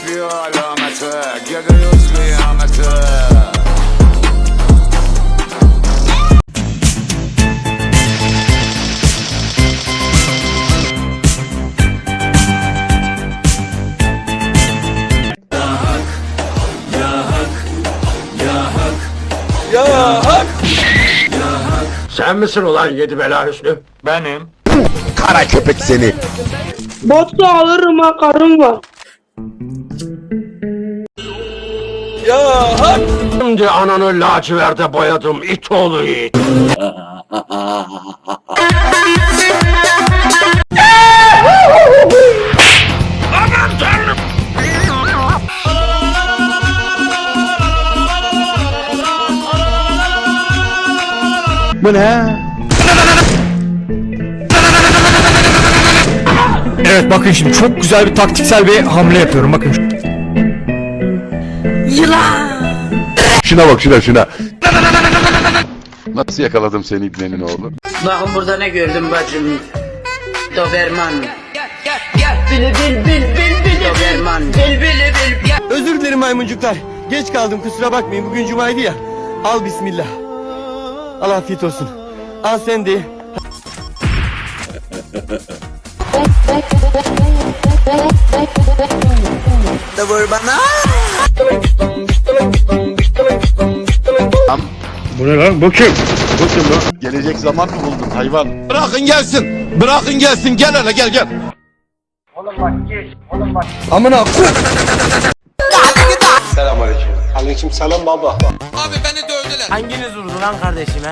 yapıyor alameti Gidiyoruz kıyamete Sen misin ulan yedi bela Hüsnü? Benim. Kara köpek seni. Vodka alırım ha karım var. Şimdi ananı laciverde boyadım it oğlu it. Evet bakın şimdi çok güzel bir taktiksel bir hamle yapıyorum bakın. Şuna bak şuna şuna. Nasıl yakaladım seni İbne'nin oğlu? Bakın burada ne gördüm bacım. Doberman. Bil bil bil bil bil Doberman. Bil bil bil. Özür dilerim maymuncuklar. Geç kaldım kusura bakmayın. Bugün cumaydı ya. Al bismillah. Al afiyet olsun. Al sen de. Bu ne lan? Bu kim? Bu kim lan? Gelecek zaman mı buldun hayvan? Bırakın gelsin. Bırakın gelsin. Gel hele gel gel. Amına koy. Hanginiz vurdu lan kardeşime?